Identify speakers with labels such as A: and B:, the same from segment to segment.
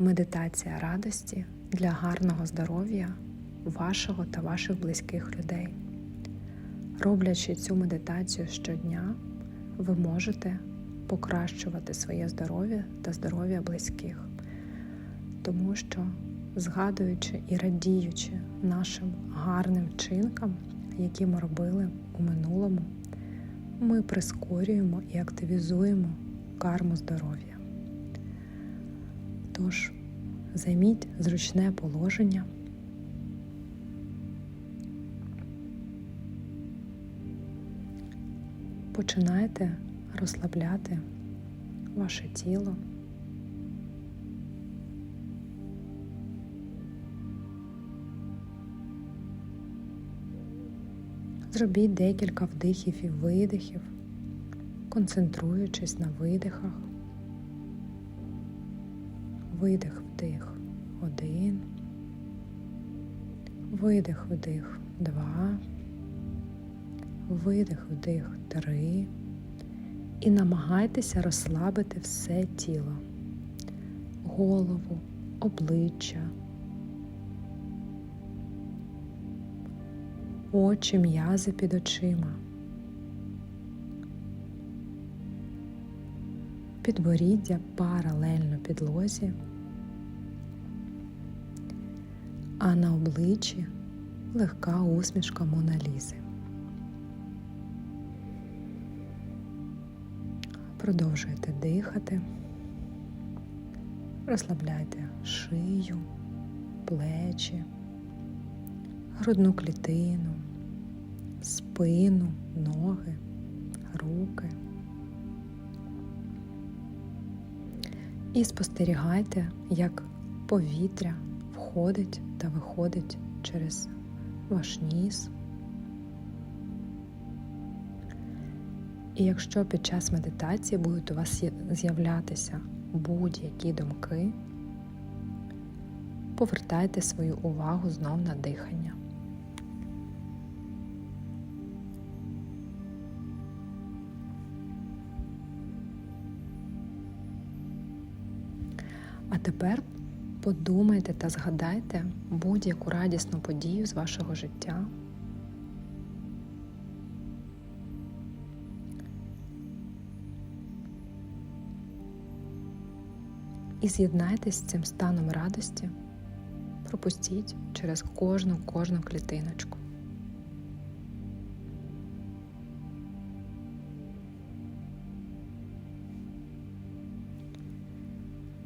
A: медитація радості для гарного здоров'я вашого та ваших близьких людей. Роблячи цю медитацію щодня, ви можете покращувати своє здоров'я та здоров'я близьких, тому що, згадуючи і радіючи нашим гарним вчинкам, які ми робили у минулому, ми прискорюємо і активізуємо карму здоров'я. Тож займіть зручне положення. Починайте розслабляти ваше тіло. Зробіть декілька вдихів і видихів, концентруючись на видихах. Видих, вдих один. Видих, вдих два. Видих, вдих три. І намагайтеся розслабити все тіло, голову, обличчя, очі, м'язи під очима, підборіддя паралельно підлозі, а на обличчі легка усмішка Моналізи. Продовжуйте дихати, розслабляйте шию, плечі, грудну клітину, спину, ноги, руки. І спостерігайте, як повітря входить та виходить через ваш ніс. І якщо під час медитації будуть у вас з'являтися будь-які думки, повертайте свою увагу знов на дихання. А тепер подумайте та згадайте будь-яку радісну подію з вашого життя. І з'єднайтесь з цим станом радості, пропустіть через кожну кожну клітиночку.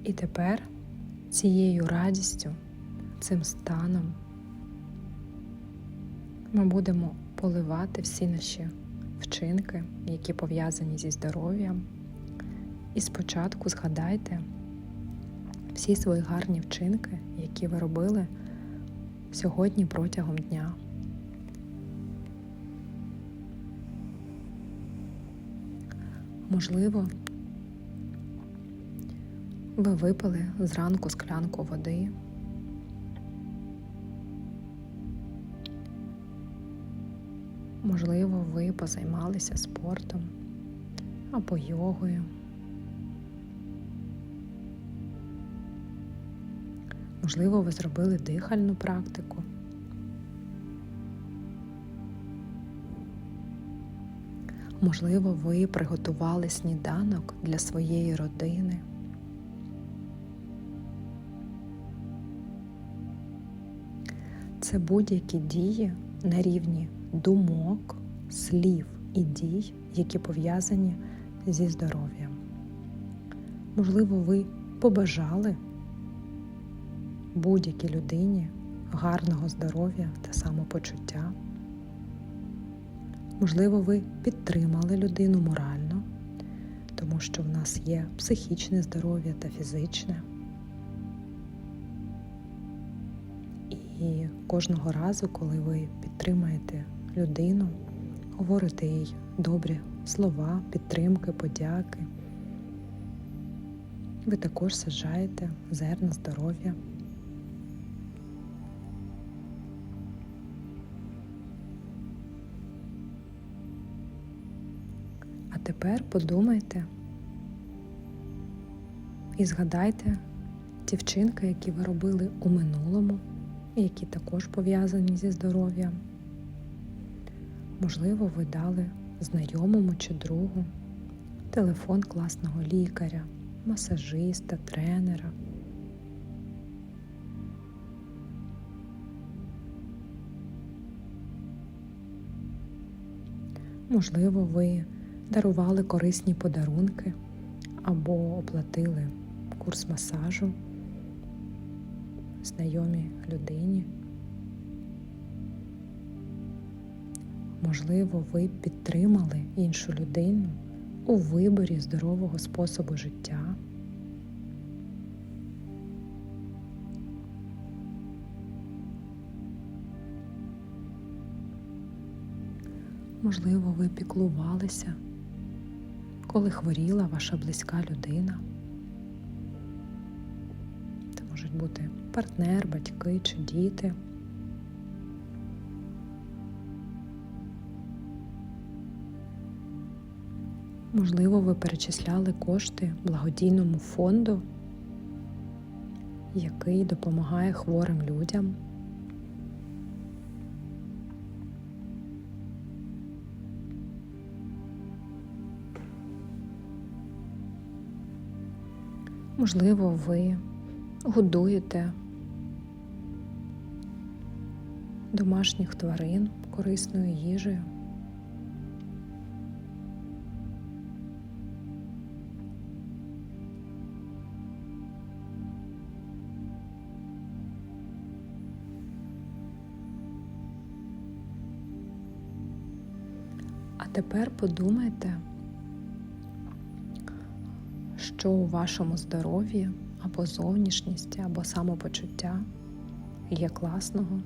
A: І тепер цією радістю, цим станом ми будемо поливати всі наші вчинки, які пов'язані зі здоров'ям. І спочатку згадайте всі свої гарні вчинки, які ви робили сьогодні протягом дня. Можливо, ви випили зранку склянку води. Можливо, ви позаймалися спортом або йогою. Можливо, ви зробили дихальну практику. Можливо, ви приготували сніданок для своєї родини. Це будь-які дії на рівні думок, слів і дій, які пов'язані зі здоров'ям. Можливо, ви побажали будь-якій людині гарного здоров'я та самопочуття. Можливо, ви підтримали людину морально, тому що в нас є психічне здоров'я та фізичне. І кожного разу, коли ви підтримаєте людину, говорите їй добрі слова, підтримки, подяки, ви також саджаєте зерна здоров'я. А тепер подумайте і згадайте ті вчинки, які ви робили у минулому, які також пов'язані зі здоров'ям. Можливо, ви дали знайомому чи другу телефон класного лікаря, масажиста, тренера. Можливо, ви дарували корисні подарунки або оплатили курс масажу знайомій людині. Можливо, ви підтримали іншу людину у виборі здорового способу життя. Можливо, ви піклувалися, коли хворіла ваша близька людина. Можуть бути партнер, батьки чи діти. Можливо, ви перечисляли кошти благодійному фонду, який допомагає хворим людям. Можливо, ви годуєте домашніх тварин корисною їжею. А тепер подумайте, що у вашому здоров'ї або зовнішністі, або самопочуття є класного.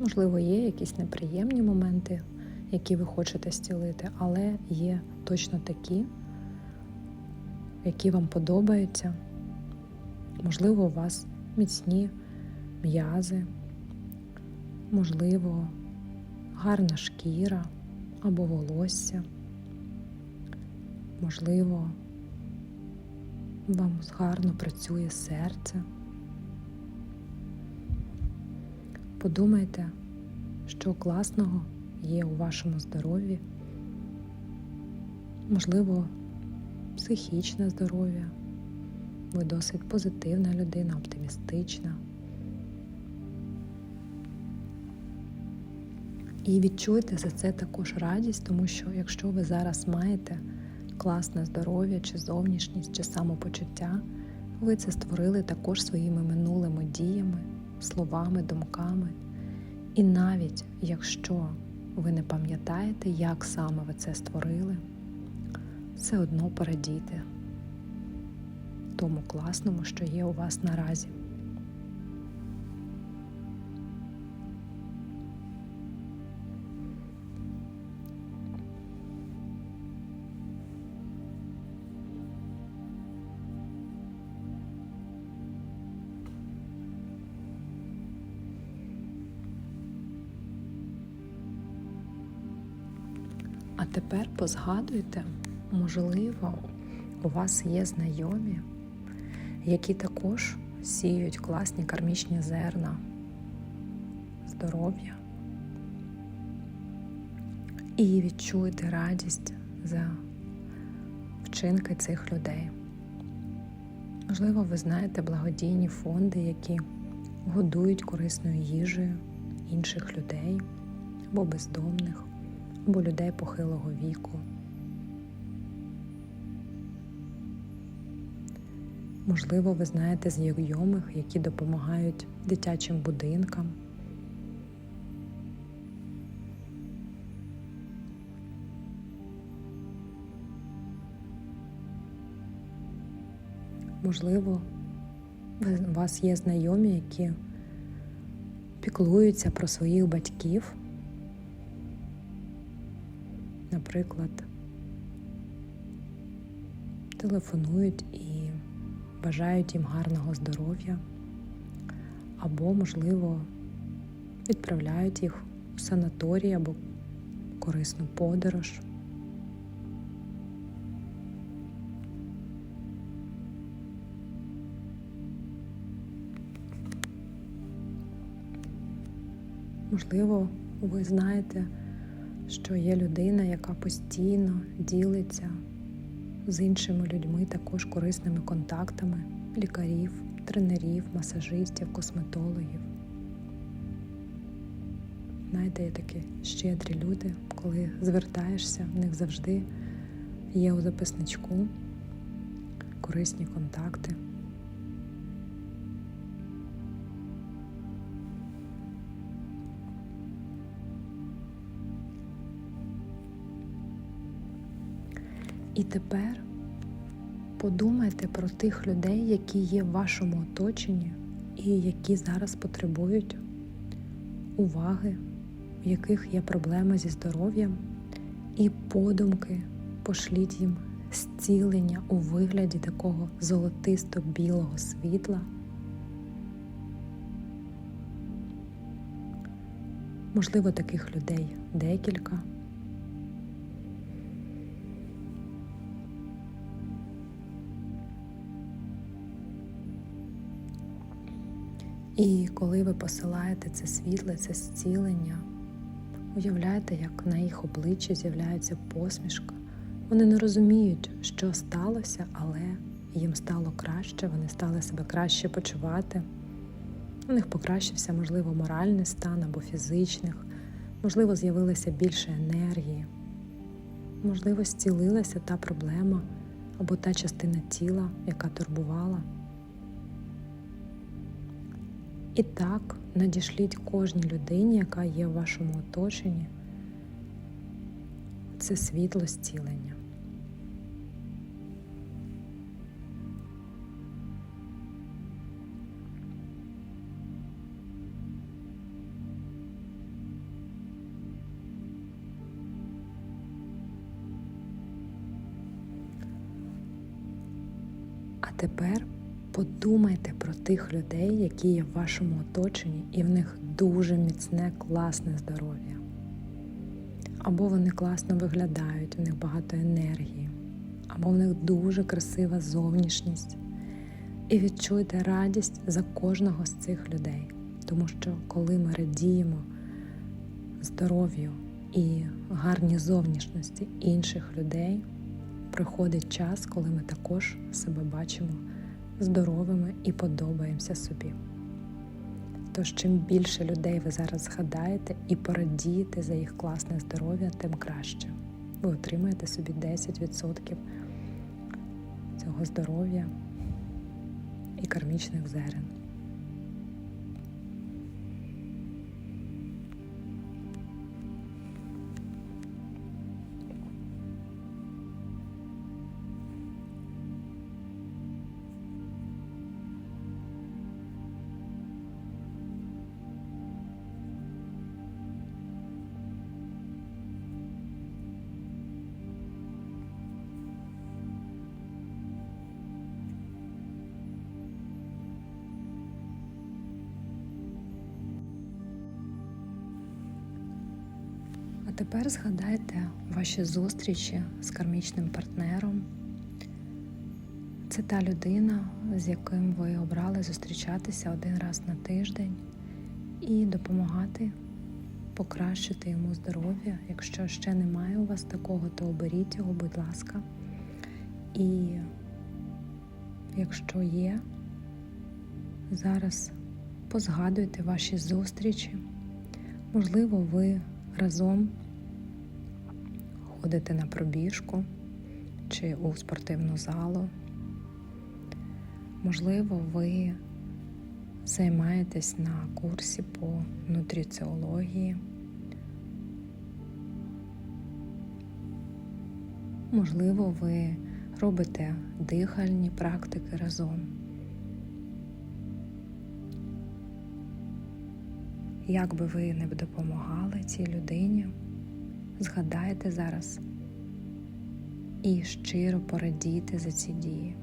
A: Можливо, є якісь неприємні моменти, які ви хочете зцілити, але є точно такі, які вам подобаються. Можливо, у вас міцні м'язи, можливо, гарна шкіра або волосся. Можливо, вам гарно працює серце. Подумайте, що класного є у вашому здоров'ї, можливо, психічне здоров'я, ви досить позитивна людина, оптимістична. І відчуйте за це також радість, тому що якщо ви зараз маєте класне здоров'я, чи зовнішність, чи самопочуття, ви це створили також своїми минулими діями, словами, думками. І навіть якщо ви не пам'ятаєте, як саме ви це створили, все одно порадійте тому класному, що є у вас наразі. Тепер позгадуйте, можливо, у вас є знайомі, які також сіють класні кармічні зерна, здоров'я. І відчуйте радість за вчинки цих людей. Можливо, ви знаєте благодійні фонди, які годують корисною їжею інших людей або бездомних або людей похилого віку. Можливо, ви знаєте знайомих, які допомагають дитячим будинкам. Можливо, у вас є знайомі, які піклуються про своїх батьків наприклад, телефонують і бажають їм гарного здоров'я, або, можливо, відправляють їх у санаторій або корисну подорож. Можливо, ви знаєте що є людина, яка постійно ділиться з іншими людьми також корисними контактами лікарів, тренерів, масажистів, косметологів. Знаєте, є такі щедрі люди, коли звертаєшся, в них завжди є у записничку корисні контакти. І тепер подумайте про тих людей, які є в вашому оточенні і які зараз потребують уваги, в яких є проблеми зі здоров'ям, і подумки пошліть їм зцілення у вигляді такого золотисто-білого світла. Можливо, таких людей декілька. І коли ви посилаєте це світле, це зцілення, уявляєте, як на їх обличчі з'являється посмішка. Вони не розуміють, що сталося, але їм стало краще, вони стали себе краще почувати. У них покращився, можливо, моральний стан або фізичних, можливо, з'явилося більше енергії, можливо, зцілилася та проблема або та частина тіла, яка турбувала. І так надішліть кожній людині, яка є в вашому оточенні, це світло зцілення. А тепер подумайте про тих людей, які є в вашому оточенні, і в них дуже міцне, класне здоров'я. Або вони класно виглядають, в них багато енергії, або в них дуже красива зовнішність. І відчуйте радість за кожного з цих людей. Тому що коли ми радіємо здоров'ю і гарній зовнішності інших людей, приходить час, коли ми також себе бачимо здоровими і подобаємося собі. Тож, чим більше людей ви зараз згадаєте і порадієте за їх класне здоров'я, тим краще. Ви отримаєте собі 10% цього здоров'я і кармічних зерен. Тепер згадайте ваші зустрічі з кармічним партнером. Це та людина, з яким ви обрали зустрічатися один раз на тиждень і допомагати покращити йому здоров'я. Якщо ще немає у вас такого, то оберіть його, будь ласка. І якщо є, зараз позгадуйте ваші зустрічі. Можливо, ви разом ходите на пробіжку чи у спортивну залу. Можливо, ви займаєтесь на курсі по нутриціології. Можливо, ви робите дихальні практики разом. Як би ви не допомагали цій людині, згадайте зараз і щиро порадійте за ці дії.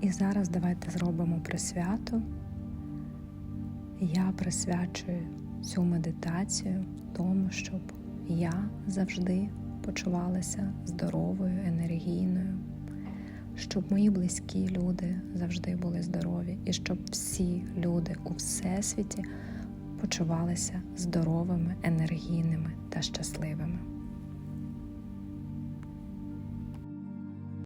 A: І зараз давайте зробимо присвяту Я присвячую цю медитацію тому, щоб я завжди почувалася здоровою, енергійною, щоб мої близькі люди завжди були здорові, і щоб всі люди у всесвіті почувалися здоровими, енергійними та щасливими.